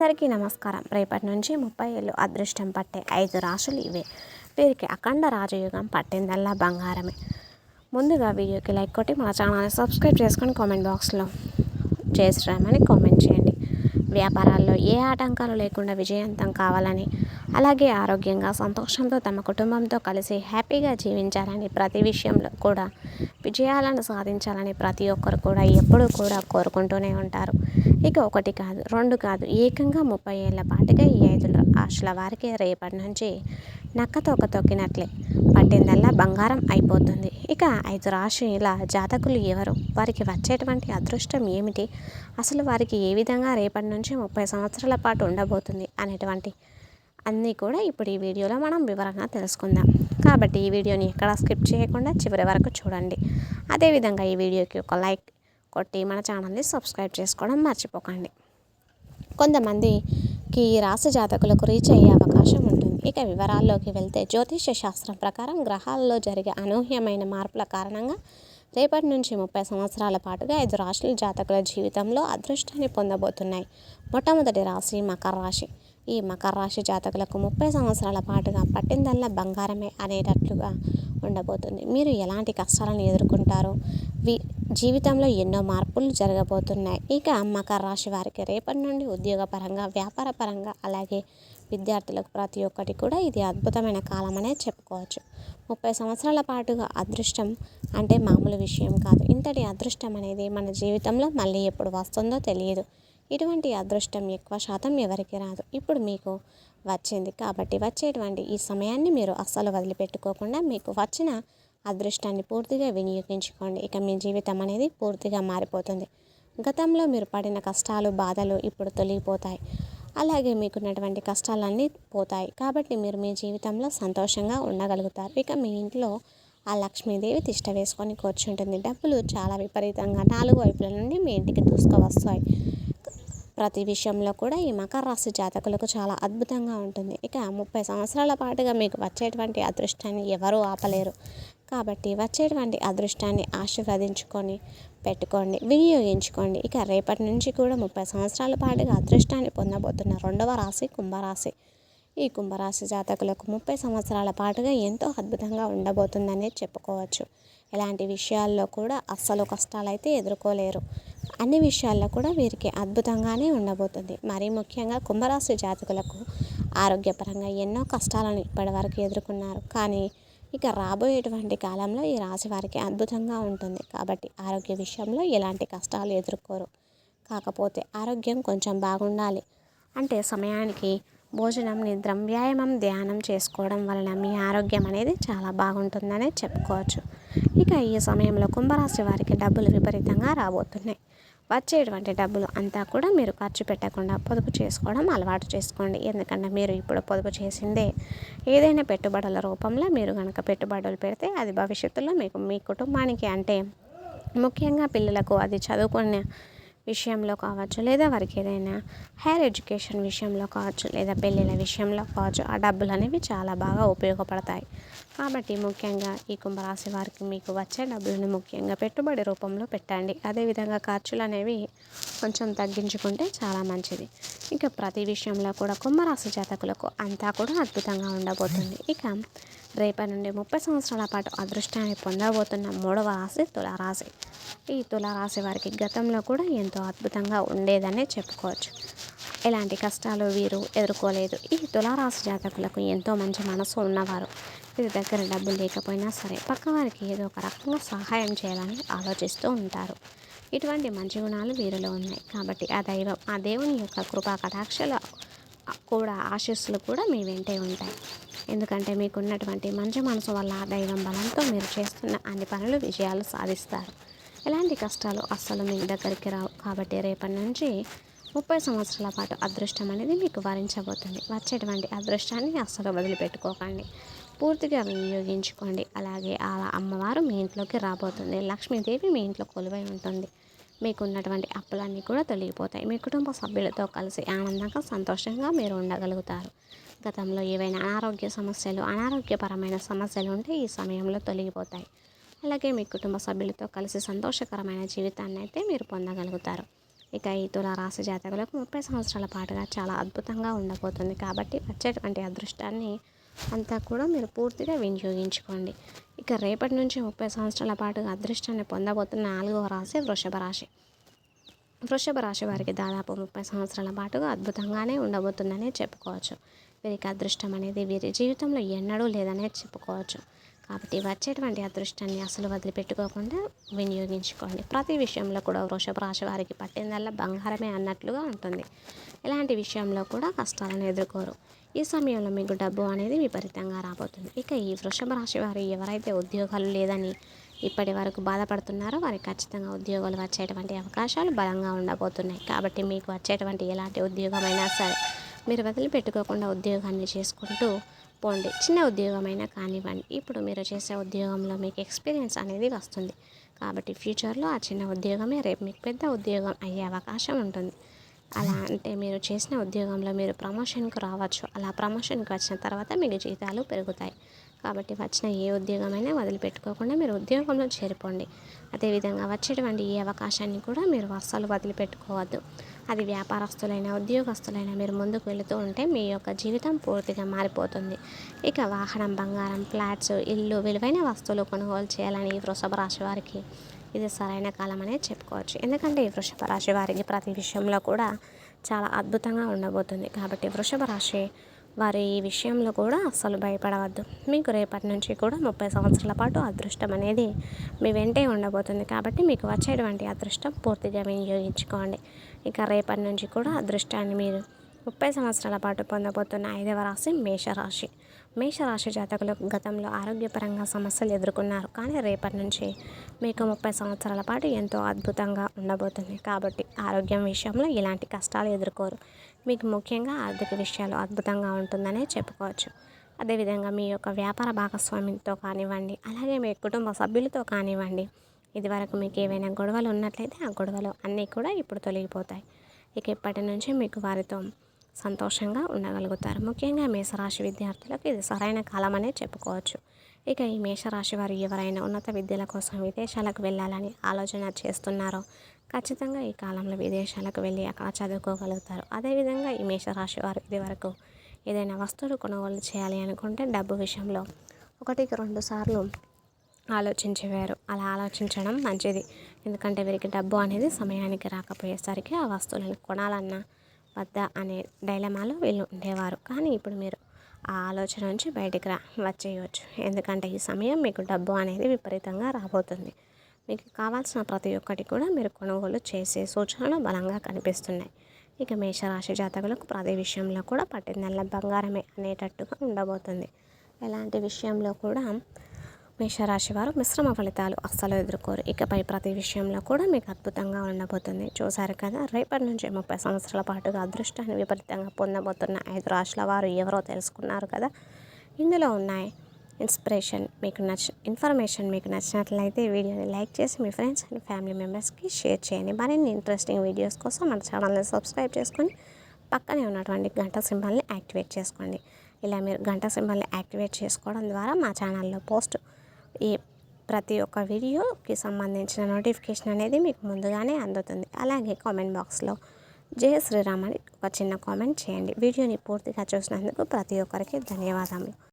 అందరికీ నమస్కారం. రేపటి నుంచి ముప్పై ఏళ్ళు అదృష్టం పట్టే ఐదు రాశులు ఇవే. వీరికి అఖండ రాజయోగం పట్టిందల్లా బంగారమే. ముందుగా వీడియోకి లైక్ కొట్టి మా ఛానల్ని సబ్స్క్రైబ్ చేసుకొని కామెంట్ బాక్స్లో చేసిరామని కామెంట్ చేయండి. వ్యాపారాల్లో ఏ ఆటంకాలు లేకుండా విజయవంతం కావాలని అలాగే ఆరోగ్యంగా సంతోషంతో తమ కుటుంబంతో కలిసి హ్యాపీగా జీవించాలని ప్రతి విషయంలో కూడా విజయాలను సాధించాలని ప్రతి ఒక్కరు కూడా ఎప్పుడూ కూడా కోరుకుంటూనే ఉంటారు. ఇక ఒకటి కాదు రెండు కాదు ఏకంగా ముప్పై ఏళ్ళ పాటుగా ఈ ఐదు రాశుల వారికి రేపటి నుంచి నక్కతోక తొక్కినట్లే. పట్టిందల్లా బంగారం అయిపోతుంది. ఇక ఐదు రాశుల జాతకులు ఎవరు? వారికి వచ్చేటువంటి అదృష్టం ఏమిటి? అసలు వారికి ఏ విధంగా రేపటి నుంచి ముప్పై సంవత్సరాల పాటు ఉండబోతుంది అనేటువంటి అన్నీ కూడా ఇప్పుడు ఈ వీడియోలో మనం వివరంగా తెలుసుకుందాం. కాబట్టి ఈ వీడియోని ఎక్కడా స్కిప్ చేయకుండా చివరి వరకు చూడండి. అదేవిధంగా ఈ వీడియోకి ఒక లైక్ కొట్టి మన ఛానల్ని సబ్స్క్రైబ్ చేసుకోవడం మర్చిపోకండి. కొంతమందికి ఈ రాశి జాతకులకు రీచ్ అయ్యే అవకాశం ఉంది ఇక వివరాల్లోకి వెళ్తే జ్యోతిష శాస్త్రం ప్రకారం గ్రహాల్లో జరిగే అనూహ్యమైన మార్పుల కారణంగా రేపటి నుంచి ముప్పై సంవత్సరాల పాటుగా ఐదు రాశుల జాతకుల జీవితంలో అదృష్టాన్ని పొందబోతున్నాయి. మొట్టమొదటి రాశి మకర రాశి. ఈ మకర రాశి జాతకులకు ముప్పై సంవత్సరాల పాటుగా పట్టిందల్లా బంగారమే అనేటట్లుగా ఉండబోతుంది. మీరు ఎలాంటి కష్టాలను ఎదుర్కొంటారో? వి జీవితంలో ఎన్నో మార్పులు జరగబోతున్నాయి. ఇక మకర రాశి వారికి రేపటి నుండి ఉద్యోగపరంగా వ్యాపార పరంగా అలాగే విద్యార్థులకు ప్రతి ఒక్కటి కూడా ఇది అద్భుతమైన కాలం అనే చెప్పుకోవచ్చు. ముప్పై సంవత్సరాల పాటుగా అదృష్టం అంటే మామూలు విషయం కాదు. ఇంతటి అదృష్టం అనేది మన జీవితంలో మళ్ళీ ఎప్పుడు వస్తుందో తెలియదు. ఇటువంటి అదృష్టం ఎక్కువ శాతం ఎవరికి రాదు. ఇప్పుడు మీకు వచ్చింది కాబట్టి వచ్చేటువంటి ఈ సమయాన్ని మీరు అస్సలు వదిలిపెట్టుకోకుండా మీకు వచ్చిన అదృష్టాన్ని పూర్తిగా వినియోగించుకోండి. ఇక మీ జీవితం అనేది పూర్తిగా మారిపోతుంది. గతంలో మీరు పడిన కష్టాలు బాధలు ఇప్పుడు తొలగిపోతాయి. అలాగే మీకున్నటువంటి కష్టాలన్నీ పోతాయి. కాబట్టి మీరు మీ జీవితంలో సంతోషంగా ఉండగలుగుతారు. ఇక మీ ఇంట్లో ఆ లక్ష్మీదేవి తిష్ట వేసుకొని కూర్చుంటుంది. డబ్బులు చాలా విపరీతంగా నాలుగు వైపుల నుండి మీ ఇంటికి దూసుకువస్తాయి. ప్రతి విషయంలో కూడా ఈ మకర రాశి జాతకులకు చాలా అద్భుతంగా ఉంటుంది. ఇక ముప్పై సంవత్సరాల పాటుగా మీకు వచ్చేటువంటి అదృష్టాన్ని ఎవరూ ఆపలేరు. కాబట్టి వచ్చేటువంటి అదృష్టాన్ని ఆశీర్వదించుకొని పెట్టుకోండి వినియోగించుకోండి. ఇక రేపటి నుంచి కూడా ముప్పై సంవత్సరాల పాటుగా అదృష్టాన్ని పొందబోతున్న రెండవ రాశి కుంభరాశి. ఈ కుంభరాశి జాతకులకు ముప్పై సంవత్సరాల పాటుగా ఎంతో అద్భుతంగా ఉండబోతుందనే చెప్పుకోవచ్చు. ఎలాంటి విషయాల్లో కూడా అస్సలు కష్టాలైతే ఎదుర్కోలేరు. అన్ని విషయాల్లో కూడా వీరికి అద్భుతంగానే ఉండబోతుంది. మరీ ముఖ్యంగా కుంభరాశి జాతకులకు ఆరోగ్యపరంగా ఎన్నో కష్టాలను ఇప్పటివరకు ఎదుర్కొన్నారు. కానీ ఇక రాబోయేటువంటి కాలంలో ఈ రాశి వారికి అద్భుతంగా ఉంటుంది. కాబట్టి ఆరోగ్య విషయంలో ఎలాంటి కష్టాలు ఎదుర్కోరు. కాకపోతే ఆరోగ్యం కొంచెం బాగుండాలి. అంటే సమయానికి భోజనం నిద్ర వ్యాయామం ధ్యానం చేసుకోవడం వలన మీ ఆరోగ్యం అనేది చాలా బాగుంటుందనే చెప్పుకోవచ్చు. ఇక ఈ సమయంలో కుంభరాశి వారికి డబ్బులు విపరీతంగా రాబోతున్నాయి. వచ్చేటువంటి డబ్బులు అంతా కూడా మీరు ఖర్చు పెట్టకుండా పొదుపు చేసుకోవడం అలవాటు చేసుకోండి. ఎందుకంటే మీరు ఇప్పుడు పొదుపు చేసిందే ఏదైనా పెట్టుబడుల రూపంలో మీరు కనుక పెట్టుబడులు పెడితే అది భవిష్యత్తులో మీకు మీ కుటుంబానికి అంటే ముఖ్యంగా పిల్లలకు అది చదువుకునే విషయంలో కావచ్చు లేదా వారికి ఏదైనా హైయర్ ఎడ్యుకేషన్ విషయంలో కావచ్చు లేదా పెళ్ళిళ్ళ విషయంలో కావచ్చు ఆ డబ్బులు అనేవి చాలా బాగా ఉపయోగపడతాయి. కాబట్టి ముఖ్యంగా ఈ కుంభరాశి వారికి మీకు వచ్చే డబ్బులను ముఖ్యంగా పెట్టుబడి రూపంలో పెట్టండి. అదేవిధంగా ఖర్చులు అనేవి కొంచెం తగ్గించుకుంటే చాలా మంచిది. ఇక ప్రతి విషయంలో కూడా కుంభరాశి జాతకులకు అంతా కూడా అద్భుతంగా ఉండబోతుంది. ఇక రేపటి నుండి ముప్పై సంవత్సరాల పాటు అదృష్టాన్ని పొందబోతున్న మూడవ రాశి తులారాశి. ఈ తులారాశి వారికి గతంలో కూడా ఎంతో అద్భుతంగా ఉండేదనే చెప్పుకోవచ్చు. ఎలాంటి కష్టాలు వీరు ఎదుర్కోలేదు. ఈ తులారాశి జాతకులకు ఎంతో మంచి మనసు ఉన్నవారు. వీరి దగ్గర డబ్బులు లేకపోయినా సరే పక్కవారికి ఏదో ఒక రకంగా సహాయం చేయాలని ఆలోచిస్తూ ఉంటారు. ఇటువంటి మంచి గుణాలు వీరిలో ఉన్నాయి. కాబట్టి ఆ దైవం ఆ దేవుని యొక్క కృపా కటాక్షలు కూడా ఆశీస్సులు కూడా మీ వెంటే ఉంటాయి. ఎందుకంటే మీకున్నటువంటి మంచి మనసు వల్ల దైవం బలంతో మీరు చేస్తున్న అన్ని పనులు విజయాలు సాధిస్తారు. ఎలాంటి కష్టాలు అస్సలు మీ దగ్గరికి రావు. కాబట్టి రేపటి నుంచి ముప్పై సంవత్సరాల పాటు అదృష్టం అనేది మీకు వరించబోతుంది. వచ్చేటువంటి అదృష్టాన్ని అస్సలు వదిలిపెట్టుకోకండి. పూర్తిగా వినియోగించుకోండి. అలాగే ఆ అమ్మవారు మీ ఇంట్లోకి రాబోతుంది. లక్ష్మీదేవి మీ ఇంట్లో కొలువై ఉంటుంది. మీకు ఉన్నటువంటి అప్పులన్నీ కూడా తొలగిపోతాయి. మీ కుటుంబ సభ్యులతో కలిసి ఆనందంగా సంతోషంగా మీరు ఉండగలుగుతారు. గతంలో ఏవైనా అనారోగ్య సమస్యలు అనారోగ్యపరమైన సమస్యలు ఉంటే ఈ సమయంలో తొలగిపోతాయి. అలాగే మీ కుటుంబ సభ్యులతో కలిసి సంతోషకరమైన జీవితాన్ని అయితే మీరు పొందగలుగుతారు. ఇక ఈ తులారాశి జాతకులకు ముప్పై సంవత్సరాల పాటుగా చాలా అద్భుతంగా ఉండబోతుంది. కాబట్టి వచ్చేటువంటి అదృష్టాన్ని అంతా కూడా మీరు పూర్తిగా వినియోగించుకోండి. ఇక రేపటి నుంచి ముప్పై సంవత్సరాల పాటు అదృష్టాన్ని పొందబోతున్న నాలుగవ రాశి వృషభ రాశి. వృషభ రాశి వారికి దాదాపు ముప్పై సంవత్సరాల పాటుగా అద్భుతంగానే ఉండబోతుందనే చెప్పుకోవచ్చు. వీరికి అదృష్టం అనేది వీరి జీవితంలో ఎన్నడూ లేదనే చెప్పుకోవచ్చు. కాబట్టి వచ్చేటువంటి అదృష్టాన్ని అసలు వదిలిపెట్టుకోకుండా వినియోగించుకోండి. ప్రతి విషయంలో కూడా వృషభ రాశి వారికి పట్టిందల్లా బంగారమే అన్నట్లుగా ఉంటుంది. ఇలాంటి విషయంలో కూడా కష్టాలను ఎదుర్కోరు. ఈ సమయంలో మీకు డబ్బు అనేది విపరీతంగా రాబోతుంది. ఇక ఈ వృషభ రాశి వారు ఎవరైతే ఉద్యోగాలు లేదని ఇప్పటి వరకు బాధపడుతున్నారో వారికి ఖచ్చితంగా ఉద్యోగాలు వచ్చేటువంటి అవకాశాలు బలంగా ఉండబోతున్నాయి. కాబట్టి మీకు వచ్చేటువంటి ఎలాంటి ఉద్యోగమైనా సరే మీరు వదిలిపెట్టుకోకుండా ఉద్యోగాన్ని చేసుకుంటూ పోండి చిన్న ఉద్యోగమైనా కానివ్వండి. ఇప్పుడు మీరు చేసే ఉద్యోగంలో మీకు ఎక్స్పీరియన్స్ అనేది వస్తుంది. కాబట్టి ఫ్యూచర్లో ఆ చిన్న ఉద్యోగమే రేపు మీకు పెద్ద ఉద్యోగం అయ్యే అవకాశం ఉంటుంది. అలా అంటే మీరు చేసిన ఉద్యోగంలో మీరు ప్రమోషన్కు రావచ్చు. అలా ప్రమోషన్కి వచ్చిన తర్వాత మీకు జీతాలు పెరుగుతాయి. కాబట్టి వచ్చిన ఏ ఉద్యోగమైనా వదిలిపెట్టుకోకుండా మీరు ఉద్యోగంలో చేరిపోండి. అదేవిధంగా వచ్చేటువంటి ఈ అవకాశాన్ని కూడా మీరు అస్సలు వదిలిపెట్టుకోవద్దు. అది వ్యాపారస్తులైన ఉద్యోగస్తులైనా మీరు ముందుకు వెళుతూ ఉంటే మీ యొక్క జీవితం పూర్తిగా మారిపోతుంది. ఇక వాహనం బంగారం ఫ్లాట్స్ ఇల్లు విలువైన వస్తువులు కొనుగోలు చేయాలని ఈ వృషభ రాశి వారికి ఇది సరైన కాలం అనే చెప్పుకోవచ్చు. ఎందుకంటే ఈ వృషభ రాశి వారికి ప్రతి విషయంలో కూడా చాలా అద్భుతంగా ఉండబోతుంది. కాబట్టి వృషభ రాశి వారి ఈ విషయంలో కూడా అసలు భయపడవద్దు. మీకు రేపటి నుంచి కూడా ముప్పై సంవత్సరాల పాటు అదృష్టం అనేది మీ వెంటే ఉండబోతుంది. కాబట్టి మీకు వచ్చేటువంటి అదృష్టం పూర్తిగా వినియోగించుకోండి. ఇక రేపటి నుంచి కూడా అదృష్టాన్ని మీరు ముప్పై సంవత్సరాల పాటు పొందబోతున్న ఐదవ రాశి మేషరాశి. మేషరాశి జాతకులు గతంలో ఆరోగ్యపరంగా సమస్యలు ఎదుర్కొన్నారు. కానీ రేపటి నుంచి మీకు ముప్పై సంవత్సరాల పాటు ఎంతో అద్భుతంగా ఉండబోతుంది. కాబట్టి ఆరోగ్యం విషయంలో ఇలాంటి కష్టాలు ఎదుర్కోరు. మీకు ముఖ్యంగా ఆర్థిక విషయాలు అద్భుతంగా ఉంటుందనే చెప్పుకోవచ్చు. అదేవిధంగా మీ యొక్క వ్యాపార భాగస్వామితో కానివ్వండి అలాగే మీ కుటుంబ సభ్యులతో కానివ్వండి ఇదివరకు మీకు ఏవైనా గొడవలు ఉన్నట్లయితే ఆ గొడవలు అన్నీ కూడా ఇప్పుడు తొలగిపోతాయి. ఇక ఇప్పటి నుంచి మీకు వారితో సంతోషంగా ఉండగలుగుతారు. ముఖ్యంగా మేషరాశి విద్యార్థులకు ఇది సరైన కాలం అనే చెప్పుకోవచ్చు. ఇక ఈ మేషరాశి వారు ఎవరైనా ఉన్నత విద్యల కోసం విదేశాలకు వెళ్ళాలని ఆలోచన చేస్తున్నారో ఖచ్చితంగా ఈ కాలంలో విదేశాలకు వెళ్ళి అక్కడ చదువుకోగలుగుతారు. అదేవిధంగా ఈ మేషరాశి వారు ఇది వరకు ఏదైనా వస్తువులు కొనుగోలు చేయాలి అనుకుంటే డబ్బు విషయంలో ఒకటికి రెండు సార్లు ఆలోచించేవారు. అలా ఆలోచించడం మంచిది. ఎందుకంటే వీరికి డబ్బు అనేది సమయానికి రాకపోయేసరికి ఆ వస్తువులను కొనాలన్నా వద్దా అనే డైలమాలో వీళ్ళు ఉండేవారు. కానీ ఇప్పుడు మీరు ఆ ఆలోచన నుంచి బయటికి రా వచ్చేయవచ్చు ఎందుకంటే ఈ సమయం మీకు డబ్బు అనేది విపరీతంగా రాబోతుంది. మీకు కావాల్సిన ప్రతి ఒక్కటి కూడా మీరు కొనుగోలు చేసే సూచనలు బలంగా కనిపిస్తున్నాయి. ఇక మేషరాశి జాతకులకు ప్రతి విషయంలో కూడా పట్టిందల్ల బంగారమే అనేటట్టుగా ఉండబోతుంది. ఎలాంటి విషయంలో కూడా మేషరాశి వారు మిశ్రమ ఫలితాలు అస్సలు ఎదుర్కోరు. ఇకపై ప్రతి విషయంలో కూడా మీకు అద్భుతంగా ఉండబోతుంది. చూశారు కదా రేపటి నుంచి ముప్పై సంవత్సరాల పాటుగా అదృష్టాన్ని విపరీతంగా పొందబోతున్న ఐదు రాశుల వారు ఎవరో తెలుసుకున్నారు కదా? ఇందులో ఉన్నాయి. ఇన్స్పిరేషన్ మీకు నచ్చ ఇన్ఫర్మేషన్ మీకు నచ్చినట్లయితే వీడియోని లైక్ చేసి మీ ఫ్రెండ్స్ అండ్ ఫ్యామిలీ మెంబర్స్కి షేర్ చేయండి. మరిన్ని ఇంట్రెస్టింగ్ వీడియోస్ కోసం మన ఛానల్ని సబ్స్క్రైబ్ చేసుకొని పక్కనే ఉన్నటువంటి గంట సింబల్ని యాక్టివేట్ చేసుకోండి. ఇలా మీరు గంట సింబల్ని యాక్టివేట్ చేసుకోవడం ద్వారా మా ఛానల్లో పోస్ట్ ఈ ప్రతి ఒక్క వీడియోకి సంబంధించిన నోటిఫికేషన్ అనేది మీకు ముందుగానే అందుతుంది. అలాగే కామెంట్ బాక్స్లో జయ శ్రీరామ్ అని ఒక చిన్న కామెంట్ చేయండి. వీడియోని పూర్తిగా చూసినందుకు ప్రతి ఒక్కరికి ధన్యవాదములు.